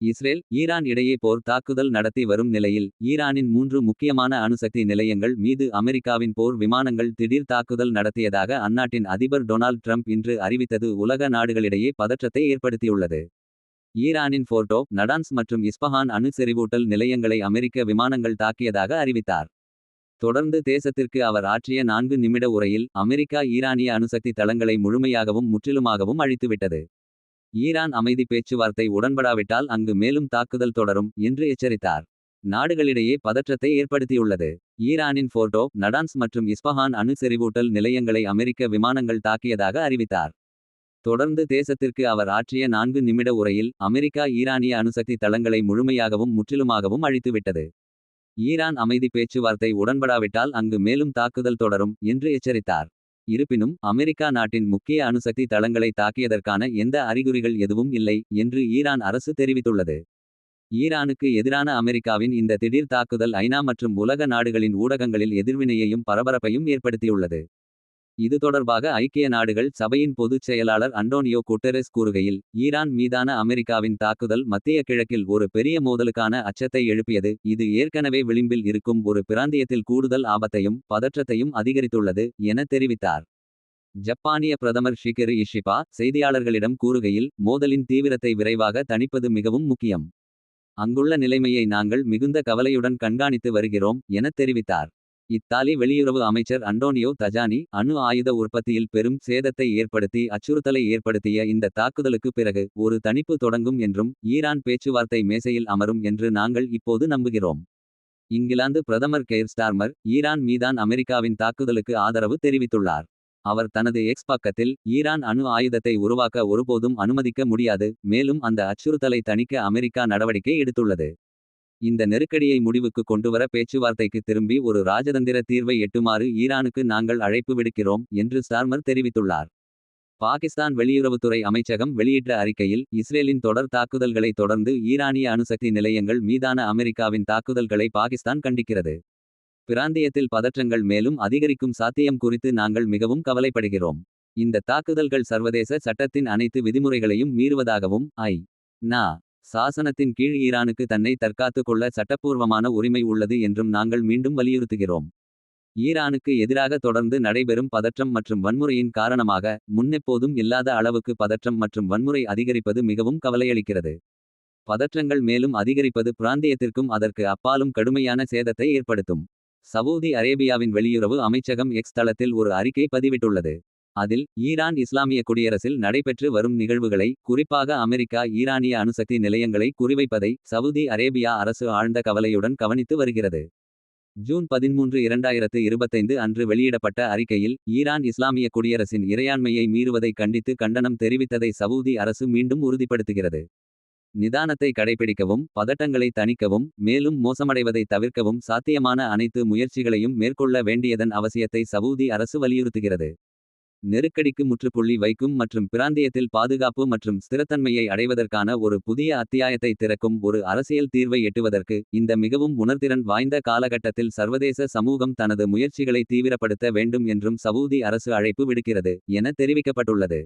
Israel Iran இடையே போர் தாக்குதல் நடத்தி வரும் நிலையில் ஈரானின் மூன்று முக்கியமான அணுசக்தி நிலையங்கள் மீது அமெரிக்காவின் போர் விமானங்கள் திடீர் தாக்குதல் நடத்தியதாக அந்நாட்டின் அதிபர் டொனால்ட் ட்ரம்ப் இன்று அறிவித்தது உலக நாடுகளிடையே பதற்றத்தை ஏற்படுத்தியுள்ளது. ஈரானின் ஃபோர்டோ நடான்ஸ் மற்றும் இஸ்பஹான் அணு செறிவூட்டல் நிலையங்களை அமெரிக்க விமானங்கள் தாக்கியதாக அறிவித்தார். தொடர்ந்து தேசத்திற்கு அவர் ஆற்றிய நான்கு நிமிட உரையில் அமெரிக்கா ஈரானிய அணுசக்தி தளங்களை முழுமையாகவும் முற்றிலுமாகவும் அழித்துவிட்டது. ஈரான் அமைதி பேச்சுவார்த்தை உடன்படாவிட்டால் அங்கு மேலும் தாக்குதல் தொடரும் என்று எச்சரித்தார். நாடுகளிடையே பதற்றத்தை ஏற்படுத்தியுள்ளது. ஈரானின் போர்டோ நடான்ஸ் மற்றும் இஸ்பஹான் அணு செறிவூட்டல் நிலையங்களை அமெரிக்க விமானங்கள் தாக்கியதாக அறிவித்தார். தொடர்ந்து தேசத்திற்கு அவர் ஆற்றிய நான்கு நிமிட உரையில் அமெரிக்கா ஈரானிய அணுசக்தி தளங்களை முழுமையாகவும் முற்றிலுமாகவும் அழித்துவிட்டது. ஈரான் அமைதி பேச்சுவார்த்தை உடன்படாவிட்டால் அங்கு மேலும் தாக்குதல் தொடரும் என்று எச்சரித்தார். இருப்பினும் அமெரிக்கா நாட்டின் முக்கிய அணுசக்தி தளங்களை தாக்கியதற்கான எந்த அறிகுறிகள் எதுவும் இல்லை என்று ஈரான் அரசு தெரிவித்துள்ளது. ஈரானுக்கு எதிரான அமெரிக்காவின் இந்த திடீர் தாக்குதல் ஐநா மற்றும் உலக நாடுகளின் ஊடகங்களில் எதிர்வினையையும் பரபரப்பையும் ஏற்படுத்தியுள்ளது. இது தொடர்பாக ஐக்கிய நாடுகள் சபையின் பொதுச் செயலாளர் அண்டோனியோ குட்டெரெஸ் கூறுகையில். ஈரான் மீதான அமெரிக்காவின் தாக்குதல் மத்திய கிழக்கில் ஒரு பெரிய மோதலுக்கான அச்சத்தை எழுப்பியது. இது ஏற்கனவே விளிம்பில் இருக்கும் ஒரு பிராந்தியத்தில் கூடுதல் ஆபத்தையும். பதற்றத்தையும் அதிகரித்துள்ளது என தெரிவித்தார். ஜப்பானிய பிரதமர் ஷிகெரு இஷிபா செய்தியாளர்களிடம் கூறுகையில். மோதலின் தீவிரத்தை விரைவாக தணிப்பது மிகவும் முக்கியம். அங்குள்ள நிலைமையை நாங்கள் மிகுந்த கவலையுடன் கண்காணித்து வருகிறோம் எனத் தெரிவித்தார். இத்தாலி வெளியுறவு அமைச்சர் அண்டோனியோ தஜானி அணு ஆயுத உற்பத்தியில் பெரும் சேதத்தை ஏற்படுத்தி அச்சுறுத்தலை ஏற்படுத்திய இந்த தாக்குதலுக்கு பிறகு ஒரு தணிப்பு தொடங்கும் என்றும் ஈரான் பேச்சுவார்த்தை மேசையில் அமரும் என்று நாங்கள் இப்போது நம்புகிறோம். இங்கிலாந்து பிரதமர் கெயர் ஸ்டார்மர் ஈரான் மீதான் அமெரிக்காவின் தாக்குதலுக்கு ஆதரவு தெரிவித்துள்ளார். அவர் தனது எக்ஸ் பக்கத்தில் ஈரான் அணு ஆயுதத்தை உருவாக்க ஒருபோதும் அனுமதிக்க முடியாது. மேலும் அந்த அச்சுறுத்தலை தணிக்க அமெரிக்கா நடவடிக்கை எடுத்துள்ளது. இந்த நெருக்கடியை முடிவுக்கு கொண்டுவர பேச்சுவார்த்தைக்கு திரும்பி ஒரு ராஜதந்திர தீர்வை எட்டுமாறு ஈரானுக்கு நாங்கள் அழைப்பு விடுக்கிறோம் என்று ஸ்டார்மர் தெரிவித்துள்ளார். பாகிஸ்தான் வெளியுறவுத்துறை அமைச்சகம் வெளியிட்ட அறிக்கையில் இஸ்ரேலின் தொடர் தாக்குதல்களை தொடர்ந்து ஈரானிய அணுசக்தி நிலையங்கள் மீதான அமெரிக்காவின் தாக்குதல்களை பாகிஸ்தான் கண்டிக்கிறது. பிராந்தியத்தில் பதற்றங்கள் மேலும் அதிகரிக்கும் சாத்தியம் குறித்து நாங்கள் மிகவும் கவலைப்படுகிறோம். இந்த தாக்குதல்கள் சர்வதேச சட்டத்தின் அனைத்து விதிமுறைகளையும் மீறுவதாகவும் ஐ. நா. சாசனத்தின் கீழ் ஈரானுக்கு தன்னை தற்காத்துக் கொள்ள சட்டப்பூர்வமான உரிமை உள்ளது என்றும் நாங்கள் மீண்டும் வலியுறுத்துகிறோம். ஈரானுக்கு எதிராக தொடர்ந்து நடைபெறும் பதற்றம் மற்றும் வன்முறையின் காரணமாக. முன்னெப்போதும் இல்லாத அளவுக்கு பதற்றம் மற்றும் வன்முறை அதிகரிப்பது மிகவும் கவலையளிக்கிறது. பதற்றங்கள் மேலும் அதிகரிப்பது பிராந்தியத்திற்கும் அதற்கு அப்பாலும் கடுமையான சேதத்தை ஏற்படுத்தும். சவூதி அரேபியாவின் வெளியுறவு அமைச்சகம் எக்ஸ் தளத்தில் ஒரு அறிக்கை பதிவிட்டுள்ளது. அதில் ஈரான் இஸ்லாமிய குடியரசில் நடைபெற்று வரும் நிகழ்வுகளை. குறிப்பாக அமெரிக்கா ஈரானிய அணுசக்தி நிலையங்களை குறிவைப்பதை. சவுதி அரேபியா அரசு ஆழ்ந்த கவலையுடன் கவனித்து வருகிறது. ஜூன் 13 2025 அன்று வெளியிடப்பட்ட அறிக்கையில். ஈரான் இஸ்லாமிய குடியரசின் இறையாண்மையை மீறுவதை கண்டித்து கண்டனம் தெரிவித்ததை சவூதி அரசு மீண்டும் உறுதிப்படுத்துகிறது. நிதானத்தை கடைபிடிக்கவும் பதட்டங்களை தணிக்கவும். மேலும் மோசமடைவதை தவிர்க்கவும் சாத்தியமான அனைத்து முயற்சிகளையும் மேற்கொள்ள வேண்டியதன் அவசியத்தை சவூதி அரசு வலியுறுத்துகிறது. நெருக்கடிக்கு முற்றுப்புள்ளி வைக்கும் மற்றும் பிராந்தியத்தில் பாதுகாப்பு மற்றும் ஸ்திரத்தன்மையை அடைவதற்கான ஒரு புதிய அத்தியாயத்தை திறக்கும் ஒரு அரசியல் தீர்வை எட்டுவதற்கு. இந்த மிகவும் உணர்திறன் வாய்ந்த காலகட்டத்தில் சர்வதேச சமூகம் தனது முயற்சிகளை தீவிரப்படுத்த வேண்டும் என்றும் சவூதி அரசு அழைப்பு விடுக்கிறது என தெரிவிக்கப்பட்டுள்ளது.